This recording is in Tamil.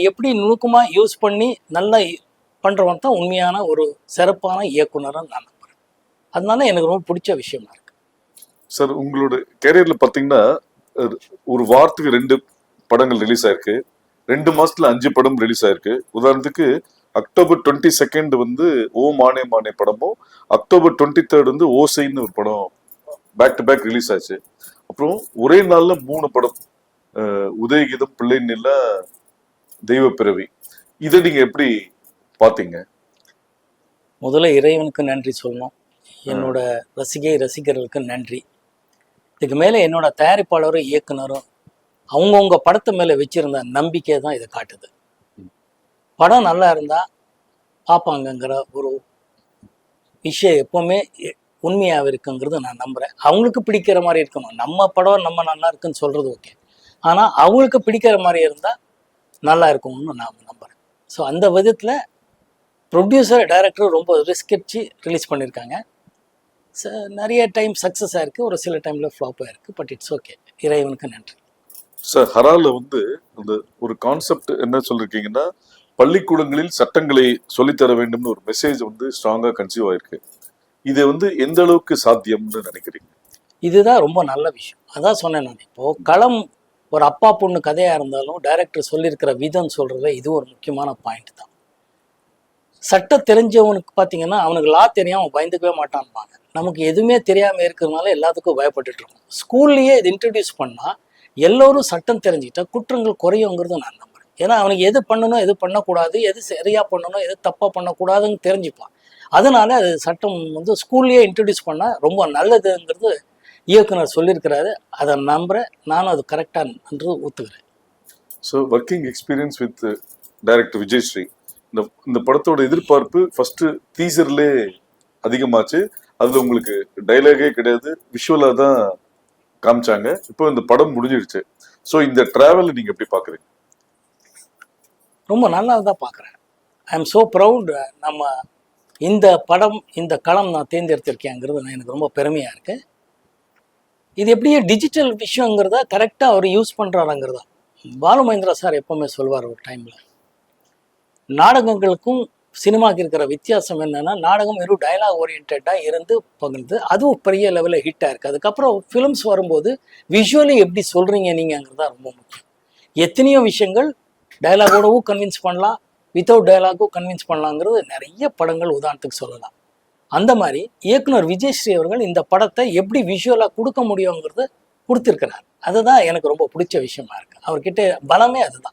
எப்படி நுணுக்கமாக யூஸ் பண்ணி நல்லா பண்ணுறவன் தான் உண்மையான ஒரு சிறப்பான இயக்குனராக நான் நம்புகிறேன் அதனால எனக்கு ரொம்ப பிடிச்ச விஷயமா இருக்கு. சார் உங்களோட கேரியரில் பார்த்தீங்கன்னா ஒரு வாரத்துக்கு ரெண்டு படங்கள் ரிலீஸ் ஆயிருக்கு. ரெண்டு மாசத்துல அஞ்சு படம் ரிலீஸ் ஆயிருக்கு. உதாரணத்துக்கு அக்டோபர் டுவெண்ட்டி செகண்ட் வந்து ஓ மானே மானே படமும் அக்டோபர் டுவெண்ட்டி தேர்ட் வந்து ஓசைன்னு ஒரு படம் பேக் டு பேக் ரிலீஸ் ஆச்சு. அப்புறம் ஒரே நாள்ல மூணு படம் உதயகீதம் பிள்ளை தெய்வ பிறவி இதை நீங்க எப்படி பாத்தீங்க முதல்ல இறைவனுக்கு நன்றி சொல்லணும். என்னோட ரசிகை ரசிகர்களுக்கு நன்றி. இதுக்கு மேலே என்னோட தயாரிப்பாளரும் இயக்குனரும் அவங்கவுங்க படத்து மேலே வச்சிருந்த நம்பிக்கை தான் இதை காட்டுது. படம் நல்லா இருந்தால் பார்ப்பாங்கங்கிற ஒரு விஷயம் எப்போவுமே உண்மையாக இருக்குங்கிறது நான் நம்புகிறேன் அவங்களுக்கு பிடிக்கிற மாதிரி இருக்கணும். நம்ம படம் நம்ம நல்லா இருக்குன்னு சொல்கிறது ஓகே. ஆனால் அவங்களுக்கு பிடிக்கிற மாதிரி இருந்தால் நல்லா இருக்கும்னு நான் நம்புகிறேன் ஸோ அந்த விதத்தில் ப்ரொடியூசர் டைரக்டர் ரொம்ப ரிஸ்க் எடுத்து ரிலீஸ் பண்ணியிருக்காங்க ச நிறைய டைம் சக்ஸஸ் ஆயிருக்கு ஒரு சில டைமில் ஃப்ளாப் ஆயிருக்கு பட் இட்ஸ் ஓகே இறைவனுக்கு நன்றி. சார் ஹரால வந்து அந்த ஒரு கான்செப்ட் என்ன சொல்லிருக்கீங்கன்னா பள்ளிக்கூடங்களில் சட்டங்களை சொல்லித்தர வேண்டும்னு ஒரு மெசேஜ் வந்து ஸ்ட்ராங்கா கன்சீவ் ஆயிருக்கு. இது வந்து எந்த அளவுக்கு சாத்தியம்னு நினைக்கிறீங்க? இதுதான் ரொம்ப நல்ல விஷயம். அதான் சொன்னேன் நான் இப்போது களம் ஒரு அப்பா பொண்ணு கதையாக இருந்தாலும் டைரக்டர் சொல்லியிருக்கிற விதம் சொல்கிறத இது ஒரு முக்கியமான பாயிண்ட் தான். சட்டம் தெரிஞ்சவனுக்கு பார்த்தீங்கன்னா அவனுக்கு லா தெரியும் அவன் பயந்துக்கவே மாட்டான்பாங்க. நமக்கு எதுவுமே தெரியாமல் இருக்கிறதுனால எல்லாத்துக்கும் பயப்பட்டுட்டு இருக்கோம். ஸ்கூல்லையே இது இன்ட்ரடியூஸ் பண்ணால் எல்லோரும் சட்டம் தெரிஞ்சுக்கிட்டா குற்றங்கள் குறையுங்கிறத நான் நம்புறேன். ஏன்னா அவனுக்கு எது பண்ணணும் எது பண்ணக்கூடாது எது சரியாக பண்ணணும் எது தப்பாக பண்ணக்கூடாதுன்னு தெரிஞ்சுப்பான். அதனால அது சட்டம் வந்து ஸ்கூல்லையே இன்ட்ரடியூஸ் பண்ணால் ரொம்ப நல்லதுங்கிறது இயக்குனர் சொல்லியிருக்கிறாரு அதை நம்புறேன் நானும் அது கரெக்டாக என்று ஒத்துக்கிறேன் so working experience with director Vijay Sri இந்த இந்த படத்தோட எதிர்பார்ப்பு ஃபர்ஸ்ட் டீசர்லே அதிகமாச்சு. அதுல உங்களுக்கு டைலாகே கிடையாது. விஷுவலா தான் காமிச்சாங்க. இப்போ இந்த படம் முடிஞ்சிடுச்சு. ஸோ இந்த டிராவல் நீங்க எப்படி பாக்குறீங்க? ரொம்ப நல்லா தான் பார்க்குறேன் ஐ எம் ஸோ ப்ரவுட் நம்ம இந்த படம் இந்த களம் நான் தேர்ந்தெடுத்திருக்கேங்கிறது எனக்கு ரொம்ப பெருமையாக இருக்கு. இது எப்படியே டிஜிட்டல் விஷயங்கிறத கரெக்டாக அவர் யூஸ் பண்ணுறாருங்கிறதா பாலு மகேந்திரா சார் எப்போவுமே சொல்வார் ஒரு டைமில் நாடகங்களுக்கும் சினிமாக்கு இருக்கிற வித்தியாசம் என்னென்னா நாடகம் வெறும் டயலாக் ஓரியன்டாக இருந்து பகிர்ந்து அதுவும் பெரிய லெவலில் ஹிட்டாக இருக்குது அதுக்கப்புறம் ஃபிலிம்ஸ் வரும்போது விஷுவலி எப்படி சொல்கிறீங்க நீங்கங்கிறதா ரொம்ப முக்கியம். எத்தனையோ விஷயங்கள் டயலாகோடவும் கன்வின்ஸ் பண்ணலாம் வித்தவுட் டயலாகும் கன்வின்ஸ் பண்ணலாங்கிறது நிறைய படங்கள் உதாரணத்துக்கு சொல்லலாம். அந்த மாதிரி இயக்குனர் விஜயஸ்ரீ அவர்கள் இந்த படத்தை எப்படி விஷுவலாக கொடுக்க முடியுங்கிறத கொடுத்துருக்கிறார். அதுதான் எனக்கு ரொம்ப பிடிச்ச விஷயமா இருக்கு. அவர்கிட்ட பலமே அதுதான்.